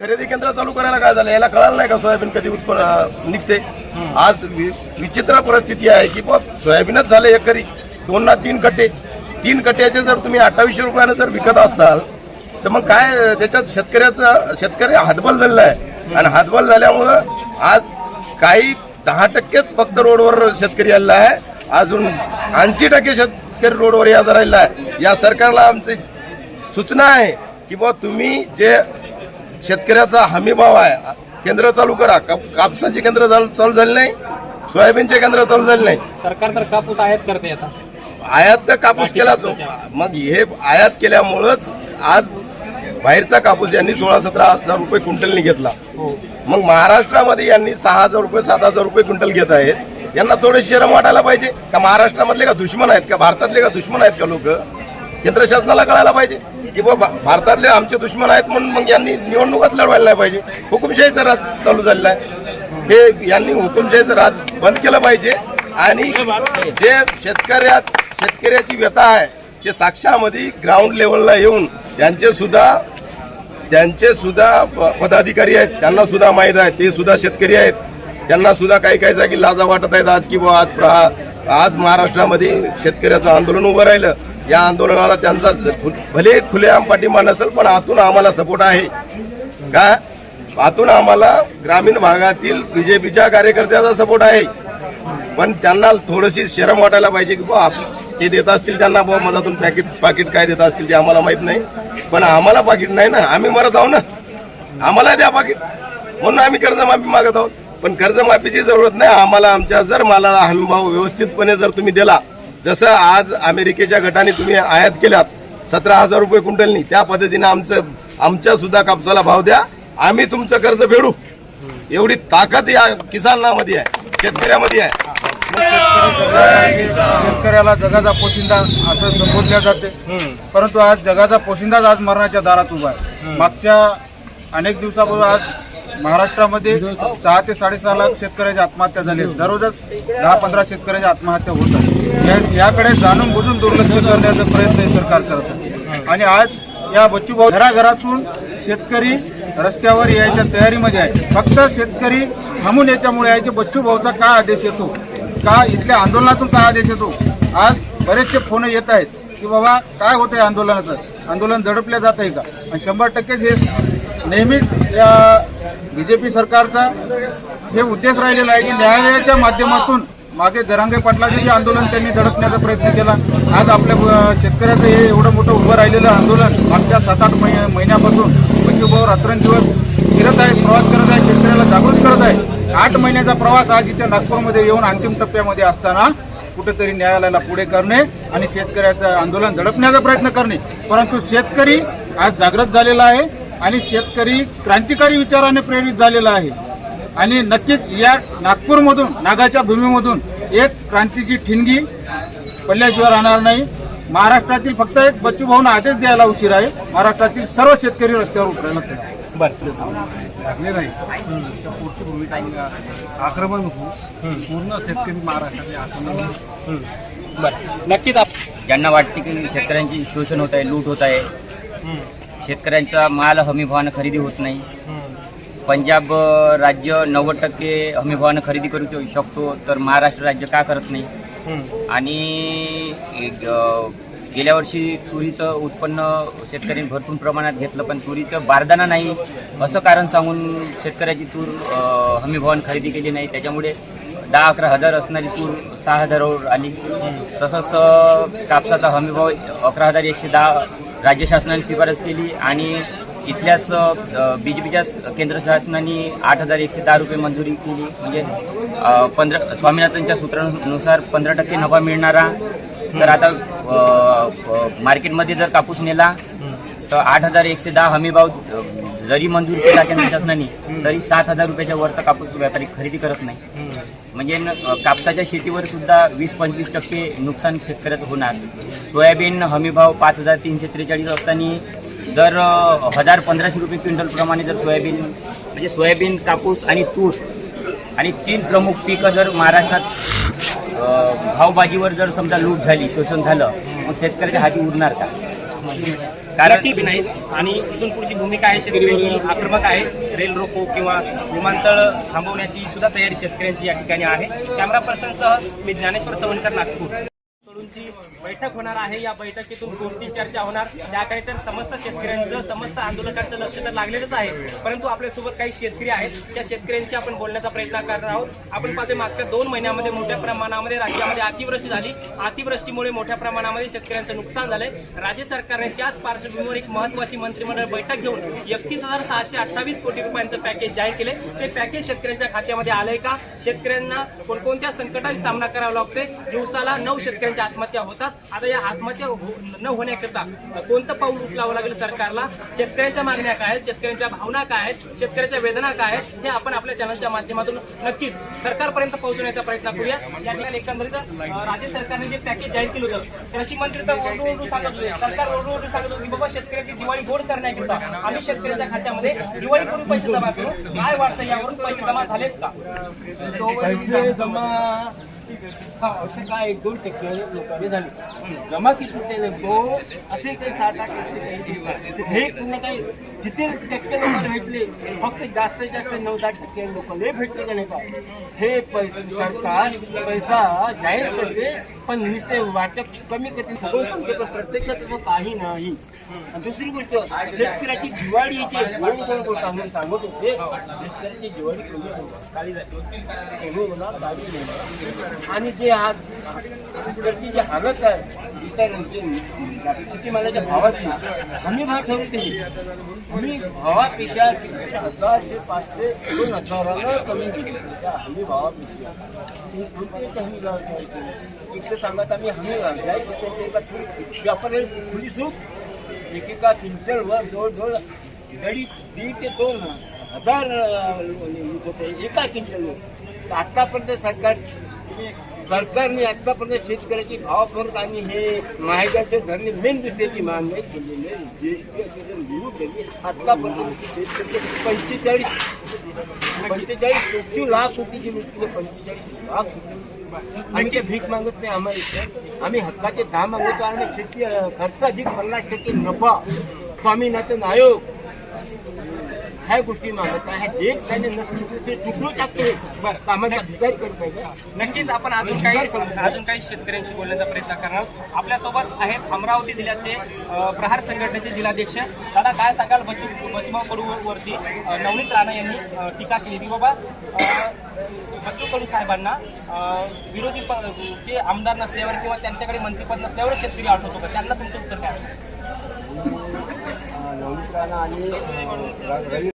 खरेदी केंद्र चालू करायला काय झालं? याला कळालं नाही का सोयाबीन कधी उत्पन्न निघते? आज वि- विचित्र परिस्थिती आहे की बुवा सोयाबीनच झालं एकरी. दोन ना तीन कट्टे. तीन कट्ट्याचे जर तुम्ही अठ्ठावीसशे रुपयानं जर विकत असाल तर मग काय त्याच्यात शेतकऱ्याचं शेतकरी हातबल झालेला आहे. आणि हातबल झाल्यामुळं आज काही दहा टक्केच फक्त रोडवर शेतकरी आलेला आहे. अजून ऐंशी टक्के शेतकरी रोडवर याचा राहिला आहे. या सरकारला आमची सूचना आहे की बुवा तुम्ही जे शेतकऱ्याचा हमी भाव आहे. केंद्र चालू करा. काप- कापसाची केंद्र चालू झाली नाही. सोयाबीनचे केंद्र चालू झाले नाही. सरकार तर कापूस आयात करते आता. आयात तर कापूस केलाच. मग हे आयात केल्यामुळंच आज बाहेरचा कापूस यांनी सोळा सतरा हजार रुपये क्विंटलनी घेतला. मग महाराष्ट्रामध्ये यांनी सहा हजार रुपये सात हजार रुपये क्विंटल घेत आहेत. यांना थोडे शरम वाटायला पाहिजे. का महाराष्ट्रामधले का दुश्मन आहेत? का भारतातले का दुश्मन आहेत का लोक? केंद्र शासनाला कळायला पाहिजे. की बाबा भारतातले आमचे दुश्मन आहेत म्हणून मग यांनी निवडणुकात लढवायला नाही पाहिजे. हुकुमशाहीचा राज चालू झालेला आहे. हे यांनी हुकुमशाहीचं राज बंद केलं पाहिजे. आणि जे शेतकऱ्यात शेतकऱ्याची व्यथा आहे ते साक्षामध्ये ग्राउंड लेवलला येऊन त्यांचे सुद्धा त्यांचे सुद्धा प- पदाधिकारी आहेत. त्यांना सुद्धा माहीत आहे. ते सुद्धा शेतकरी आहेत. त्यांना सुद्धा काही काही जागी लाजा वाटत आहेत. आज की बुवा आज प्रा- आज महाराष्ट्रामध्ये शेतकऱ्याचं आंदोलन उभं राहिलं. या आंदोलनाला त्यांचा भले खुलेआम पाठिंबा नसेल पण आतून आम्हाला सपोर्ट आहे. का? आतून आम्हाला ग्रामीण भागातील बीजेपीच्या कार्यकर्त्याचा सपोर्ट आहे. पण त्यांना थोडीशी शरम वाटायला पाहिजे की बुवा ते देत असतील त्यांना बुवा मधातून पॅकेट पाकिट काय देत असतील ते आम्हाला माहीत नाही. पण आम्हाला पाकिट नाही ना आम्ही मरत आहोत ना. आम्हाला द्या पाकिट म्हणून आम्ही कर्जमाफी मागत आहोत. पण कर्जमाफीची जरूरत नाही. आम्हाला आमच्या जर मालाला हमीभाव व्यवस्थितपणे जर तुम्ही दिला जसं आज अमेरिकेच्या गटाने तुम्ही आयात केल्यात सतरा हजार रुपये क्विंटलनी त्या पद्धतीने आमचं आमच्या सुद्धा कापसाला भाव द्या आम्ही तुमचं कर्ज फेडू. एवढी ताकद या किसानामध्ये आहे शेतकऱ्यामध्ये आहे. शेतकऱ्याला जगाचा पोशिंदा असं संबोधल्या जाते. परंतु आज जगाचा पोशिंदाच आज मरणाच्या दारात उभा आहे. मागच्या अनेक दिवसापूर्वी आज महाराष्ट्रामध्ये सहा ते साडेसहा लाख शेतकऱ्याच्या आत्महत्या झाल्या दररोज दररोजच दहा पंधरा शेतकऱ्याच्या आत्महत्या होत याकडे जाणून बुजून दुर्लक्ष करण्याचा प्रयत्न हे सरकार करत आणि आज या बच्चूभाऊ घराघरातून शेतकरी रस्त्यावर यायच्या तयारीमध्ये आहे. फक्त शेतकरी थांबून याच्यामुळे आहे की बच्चू भाऊचा काय आदेश येतो? का इथल्या आंदोलनातून काय आदेश येतो? आज बरेचसे फोन येत आहेत की बाबा काय होत आहे आंदोलनाचं? आंदोलन झडपलं जात आहे का? आणि शंभर टक्केच हे नेहमीच या बी जे पी सरकारचा हे उद्देश राहिलेला आहे की न्यायालयाच्या माध्यमातून मागे जरांगे पाटलाचे जे आंदोलन त्यांनी झडपण्याचा प्रयत्न केला आज आपल्या शेतकऱ्याचं हे एवढं मोठं उभं राहिलेलं आंदोलन मागच्या सात आठ महिन्या महिन्यापासून म्हणजे बच्चूभाऊ रात्रंदिवस फिरत आहे प्रवास करत आहे शेतकऱ्याला जागृत करत आहे. आठ महिन्याचा प्रवास आज इथे नागपूरमध्ये येऊन अंतिम टप्प्यामध्ये असताना कुठेतरी न्यायालयाला पुढे करणे आणि शेतकऱ्याचं आंदोलन झडपण्याचा प्रयत्न करणे. परंतु शेतकरी आज जागृत झालेला आहे. आणि शेतकरी क्रांतिकारी विचाराने प्रेरित झालेला आहे. आणि नक्कीच या नागपूरमधून नागाच्या भूमीमधून एक क्रांतीची ठिणगी पडल्याशिवाय राहणार नाही. महाराष्ट्रातील फक्त एक बच्चू भाऊना आदेश द्यायला उशीर आहे. महाराष्ट्रातील सर्व शेतकरी रस्त्यावर उतरायला लागले नाही. आक्रमण पूर्ण शेतकरी महाराष्ट्राचे आक्रमण बरं. नक्कीच आप ज्यांना वाटते की शेतकऱ्यांची शोषण होत आहे लूट होत आहे शेतकऱ्यांचा माल हमीभावानं खरेदी होत नाही. पंजाब राज्य नव्वद टक्के हमीभावानं खरेदी करू शकतो तर महाराष्ट्र राज्य का करत नाही? आणि गेल्या वर्षी तुरीचं उत्पन्न शेतकऱ्यांनी भरपूर प्रमाणात घेतलं पण तुरीचं बारदाना नाही. असं कारण सांगून शेतकऱ्याची तूर हमीभावानं खरेदी केली नाही. त्याच्यामुळे दहा अकरा हजार असणारी तूर सहा हजारावर आली. तसंच कापसाचा हमीभाव अकरा हजार एकशे दहा राज्य शासनाने शिफारस केली आणि इथल्याच बी जे पीच्या केंद्र शासनाने आठ हजार एकशे दहा रुपये मंजुरी केली. म्हणजे पंधरा स्वामीनाथनच्या सूत्रानुसार पंधरा टक्के नफा मिळणारा. तर आता मार्केटमध्ये जर कापूस नेला तर आठ हजार एकशे दहा हमीभाव अ, जरी मंजूर केला केंद्र शासनाने तरी सात हजार रुपयाच्या वर तर कापूस व्यापारी खरेदी करत नाही. म्हणजे कापसाच्या शेतीवर सुद्धा वीस पंचवीस टक्के नुकसान शेतकऱ्याचं होणार. सोयाबीन हमीभाव पाच हजार तीनशे त्रेचाळीस असताना जर हजार पंधराशे रुपये क्विंटल प्रमाणे जर सोयाबीन म्हणजे सोयाबीन कापूस आणि तूर आणि तीन प्रमुख पिकं जर महाराष्ट्रात भावबाजीवर जर समजा लूट झाली शोषण झालं मग शेतकऱ्याच्या हाती उरणार का? कारण ती बी नाही. आणि इथून पुढची भूमिका आहे शेतकऱ्यांची आक्रमक आहे. रेल रोको किंवा विमानतळ थांबवण्याची सुद्धा तयारी शेतकऱ्यांची या ठिकाणी आहे. कॅमेरा पर्सनसह मी ज्ञानेश्वर सवनकर नागपूर. बैठक होणार आहे. या बैठकीतून कोणती चर्चा होणार. त्याकडे तर समस्त शेतकऱ्यांचं समस्त आंदोलकांचं लक्ष तर लागलेलंच आहे. परंतु आपल्यासोबत काही शेतकरी आहेत. त्या शेतकऱ्यांशी आपण बोलण्याचा प्रयत्न करणार आहोत. आपण पाहते मागच्या दोन महिन्यामध्ये मोठ्या प्रमाणामध्ये राज्यामध्ये अतिवृष्टी झाली. अतिवृष्टीमुळे मोठ्या प्रमाणामध्ये शेतकऱ्यांचं नुकसान झालंय. राज्य सरकारने त्याच पार्श्वभूमीवर एक महत्वाची मंत्रिमंडळ बैठक घेऊन एकतीस हजार सहाशे अठ्ठावीस कोटी रुपयांचं पॅकेज जाहीर केले ते पॅकेज शेतकऱ्यांच्या खात्यामध्ये आलंय का? शेतकऱ्यांना कोणकोणत्या संकटाचा सामना करावा लागतोय? दिवसाला नऊ शेतकऱ्यांच्या आत्महत्या होतात. आता या आत्महत्या हो- न होण्याकरता कोणतं पाऊल उचलावं लागेल सरकारला? शेतकऱ्यांच्या मागण्या काय आहेत? शेतकऱ्यांच्या भावना काय आहेत? शेतकऱ्यांच्या वेदना काय आहेत? हे आपण आपल्या चॅनलच्या माध्यमातून नक्कीच सरकारपर्यंत पोहोचवण्याचा प्रयत्न करूया. या ठिकाणी एकंदरीत राज्य सरकारने जे पॅकेज जाहीर केलं होतं कृषी मंत्री तर ओरडू सांगत होते. सरकार ओरडू सांगत होते की बाबा शेतकऱ्याची दिवाळी गोड करण्याकरता आम्ही शेतकऱ्याच्या खात्यामध्ये दिवाळी करून पैसे जमा करू. काय वाटतं यावरून पैसे जमा झालेत का? पैसे जमा काय एक दोन टक्के लोकांनी झाले. जमा किती ते असे काही सात आठ टक्के काही पूर्ण काही किती टक्के लोकांना भेटले फक्त जास्तीत जास्त नऊ दहा टक्के लोक लय भेटले का नाही का? हे पैसे सरकार पैसा जाहीर करते पण नुसते वाटप कमी करते. पण प्रत्यक्षात तसं काही नाही. दुसरी गोष्ट शेतकऱ्याची दिवाळीची कोण सांगून सांगत होते शेतकऱ्याची दिवाळी कमी आणि जे आज शेतकऱ्याची जी हालत आहे इतर शेतीमालाच्या भावाची हमी भाव ठरवते मी भावापेक्षा किती हजारशे पाचशे दोन हजाराला कमी त्याच्या हमी भावापेक्षा. ती कोणत्याच हमी भाव सांगत आम्ही हमी भाव घ्यायचं आपण खुली सूट एकेका क्विंटलवर जवळजवळ दडी दीड ते दोन हजार होते. एका क्विंटलवर. आतापर्यंत सरकार सरकारने आतापर्यंत शेतकऱ्याची भाव फरक आणि हे महागाचे धरणे मेन दुसऱ्याची महागाई केलेली आहे जीएसटी असेल केली आतापर्यंत पंचेचाळीस पंचेचाळीस कोटी लाख कोटीची लुटली पंचेचाळीस लाख कोटी आम्ही ते भीक मागत नाही आम्हाला इथे आम्ही हक्काचे दहा मागतो आणि शेती खर्च अधिक पन्नास टक्के नफा। स्वामीनाथन आयोग ह्या गोष्टी मागत आहे. देश त्याने नसले नसले तुकडू टाकते कामाचा करत नाही नक्कीच आपण अजून काही अजून काही शेतकऱ्यांशी बोलण्याचा प्रयत्न करणार. आपल्यासोबत आहेत अमरावती जिल्ह्याचे प्रहार संघटनेचे जिल्हाध्यक्ष. दादा काय सांगाल? बचू बचूभाऊ कडू वरती नवनीत राणा यांनी टीका केली की बाबा बच्चू कडू साहेबांना विरोधी ते आमदार नसल्यावर किंवा त्यांच्याकडे मंत्रीपद नसल्यावर शेतकरी आठवतो का? त्यांना तुमचं उत्तर काय नवनीत राणा आणि